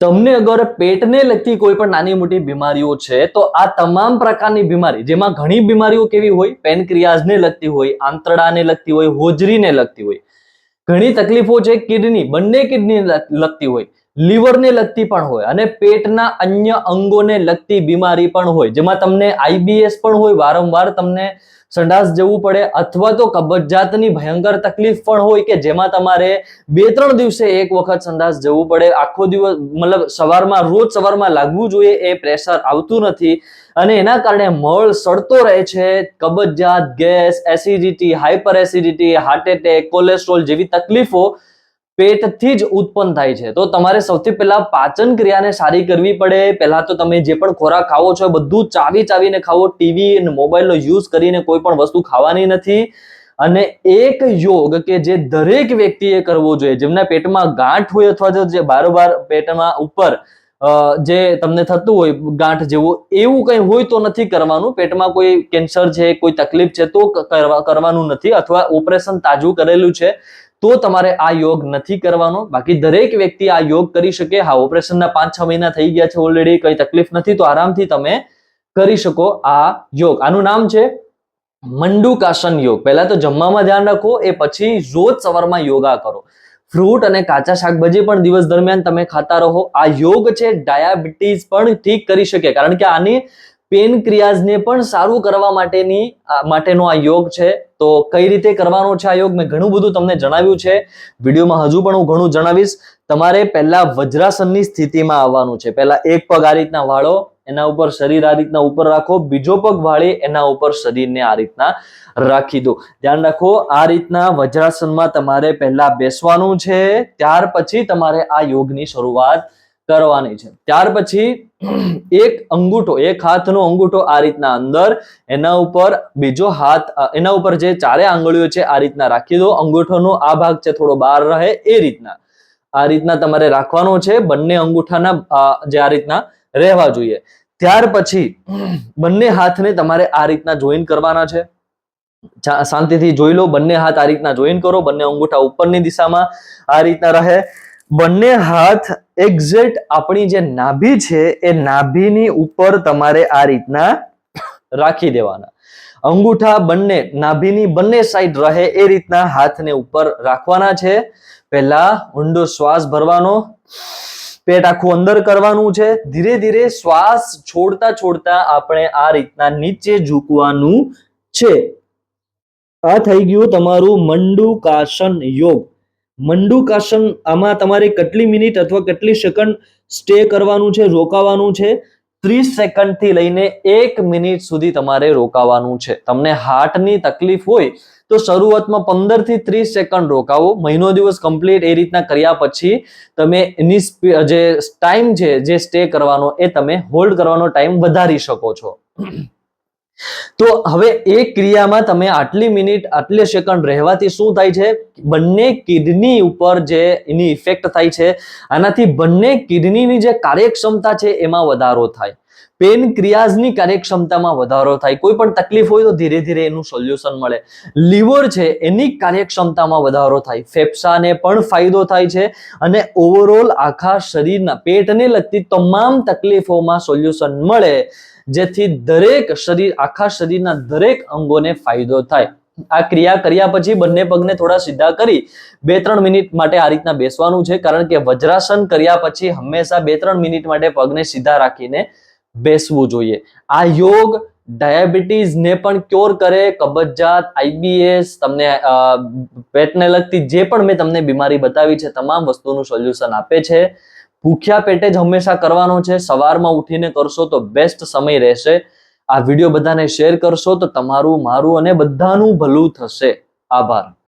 તમને અગર પેટને લગતી કોઈ પણ નાની મોટી બીમારીઓ છે, તો આ તમામ પ્રકારની બીમારી, જેમાં ઘણી બીમારીઓ કેવી હોય, પેનક્રિયાઝને લગતી હોય, આંતરડાને લગતી હોય, હોજરીને લગતી હોય, ઘણી તકલીફો છે, કિડની, બંને કિડની લગતી હોય લીવરને લગતી પણ હોય અને પેટના અન્ય અંગોને લગતી બીમારી પણ હોય. જેમાં તમને આઈબીએસ પણ હોય, વારંવાર તમને સંડાસ જવું પડે અથવા તો કબજિયાતની ભયંકર તકલીફ પણ હોય કે જેમાં તમારે બે ત્રણ દિવસે એક વખત સંડાસ જવું પડે. આખો દિવસ, મતલબ સવારમાં, રોજ સવારમાં લાગવું જોઈએ, એ પ્રેશર આવતું નથી. અને એના કારણે મળ સડતો રહે છે કબજિયાત gas, acidity hyper acidity, heart attack, cholesterol જેવી તકલીફો પેટથી જ ઉત્પન્ન થાય છે. તો તમારે સૌથી પહેલા પાચન ક્રિયાને સારી કરવી પડે. પહેલા તો તમે જે પણ ખોરાક ખાવો છો એ બધું ચાવી ચાવીને ખાવો. ટીવી અને મોબાઈલનો યુઝ કરીને કોઈ પણ વસ્તુ ખાવાની નથી. અને એક યોગ કે જે દરેક વ્યક્તિએ કરવો જોઈએ, જેમના પેટમાં ગાંઠ હોય અથવા તો જે બારોબાર પેટમાં ઉપર જે તમને થતું હોય, ગાંઠ જેવું, એવું કંઈ હોય તો નથી કરવાનું. પેટમાં કોઈ કેન્સર છે, કોઈ તકલીફ છે તો કરવા, કરવાનું નથી અથવા ઓપરેશન તાજું કરેલું છે. તો તમારે આ યોગ નથી કરવાનો. બાકી દરેક વ્યક્તિ આ યોગ કરી શકે. હા ઓપરેશનના પાંચ છ મહિના થઈ ગયા છે ઓલરેડી કઈ તકલીફ નથી, તો આરામથી તમે કરી શકો આ યોગ. આનું નામ છે મંડુકાસન યોગ. પહેલા તો જમવામાં ધ્યાન રાખો, એ પછી રોજ સવારમાં યોગા કરો. ફ્રૂટ અને કાચા શાકભાજી પણ દિવસ દરમિયાન તમે ખાતા રહો. આ યોગ છે ડાયાબિટીસ પણ ઠીક કરી શકે. કારણ કે આની પેન ક્રિયાઝને પણ સારું કરવા માટેની માટેનો આ યોગ છે. તો કઈ રીતે કરવાનો છે આ યોગ? મેં ઘણું બધું તમને જણાવ્યું છે. વિડીયોમાં હજુ પણ હું ઘણું જણાવીશ. તમારે પહેલા વજ્રાસનની સ્થિતિમાં આવવાનું છે. પહેલા એક પગ આ રીતના વાળો, એના ઉપર શરીર આ રીતના ઉપર રાખો. બીજો પગ વાળી, એના ઉપર શરીરને આ રીતના રાખી દો. ધ્યાન રાખો, આ રીતના વજ્રાસનમાં તમારે પહેલા બેસવાનું છે. ત્યાર પછી તમારે આ યોગની શરૂઆત કરવાની છે. ત્યાર પછી એક અંગૂઠો, એક હાથનો અંગૂઠો આ રીતના અંદર, એના ઉપર બીજો હાથ એના ઉપર જે ચારે આંગળીઓ છે આ રીતના રાખી દો. અંગૂઠોનો આ ભાગ છે થોડો બહાર રહે એ રીતના. આ રીતના તમારે રાખવાનો છે. બંને અંગૂઠાના જે આ રીતના રહેવા જોઈએ. ત્યાર પછી બંને હાથને તમારે આ રીતના જોઈન કરવાના છે. શાંતિથી જોઈ લો. બંને હાથ આ રીતના જોઈન કરો. બંને અંગૂઠા ઉપરની દિશામાં આ રીતના રહે. બંને હાથ એક્ઝેક્ટ આપણી જે નાભી છે, એ નાભીની ઉપર તમારે આ રીતના રાખી દેવાના. અંગૂઠા બંને, નાભીની બંને સાઈડ રહે એ રીતના હાથને ઉપર રાખવાના છે. પહેલા ઊંડો શ્વાસ ભરવાનો, પેટ આખું અંદર કરવાનું છે. ધીરે ધીરે શ્વાસ છોડતા છોડતા આપણે આ રીતના નીચે ઝૂકવાનું છે. આ થઈ ગયું તમારું મંડુકાસન યોગ. મંડુકાસન, આમાં તમારે કેટલી મિનિટ અથવા કેટલી સેકન્ડ સ્ટે કરવાનું છે, રોકાવાનું છે? ત્રીસ સેકન્ડથી લઈને એક મિનિટ સુધી તમારે રોકાવાનું છે. તમને હાર્ટની તકલીફ હોય તો શરૂઆતમાં પંદરથી ત્રીસ સેકન્ડ રોકાવો. મહિનો દિવસ કમ્પ્લીટ એ રીતના કર્યા પછી તમે એની જે ટાઈમ છે, જે સ્ટે કરવાનો, એ તમે હોલ્ડ કરવાનો ટાઈમ વધારી શકો છો. તો હવે એ ક્રિયામાં તમે આટલી મિનિટ, આટલી સેકન્ડ રહેવાથી શું થાય છે? બંને કિડની ઉપર જે એની ઇફેક્ટ થાય છે, આનાથી બંને કિડનીની જે કાર્યક્ષમતા છે, એમાં વધારો થાય. પેન ક્રિયાઝની કાર્યક્ષમતામાં વધારો થાય, કોઈ પણ તકલીફ હોય તો ધીરે ધીરે એનું સોલ્યુશન મળે. લીવર છે, એની કાર્યક્ષમતામાં વધારો થાય. ફેફસાને પણ ફાયદો થાય છે અને ઓવરઓલ આખા શરીરના, પેટને લગતી તમામ તકલીફોમાં સોલ્યુશન મળે, જેથી દરેક શરીર, આખા શરીરના દરેક અંગોને ફાયદો થાય. આ ક્રિયા કર્યા પછી બંને પગને થોડા સીધા કરી બે ત્રણ મિનિટ માટે આ રીતના બેસવાનું છે, કારણ કે વજ્રાસન કર્યા પછી હંમેશા બે ત્રણ મિનિટ માટે પગને સીધા રાખીને બેસવું જોઈએ. આ યોગ ડાયાબિટીસને પણ ક્યોર કરે, કબજિયાત આઈબીએસ તમને પેટને લગતી જે પણ મેં તમને બીમારી બતાવી છે, તમામ વસ્તુનું સોલ્યુશન આપે છે. ભૂખ્યા પેટે જ હંમેશા કરવાનો છે. સવારમાં ઉઠીને કરશો તો બેસ્ટ સમય રહેશે. આ વીડિયો બધાને શેર કરશો તો તમારું, મારું અને બધાનું ભલું થશે. આભાર.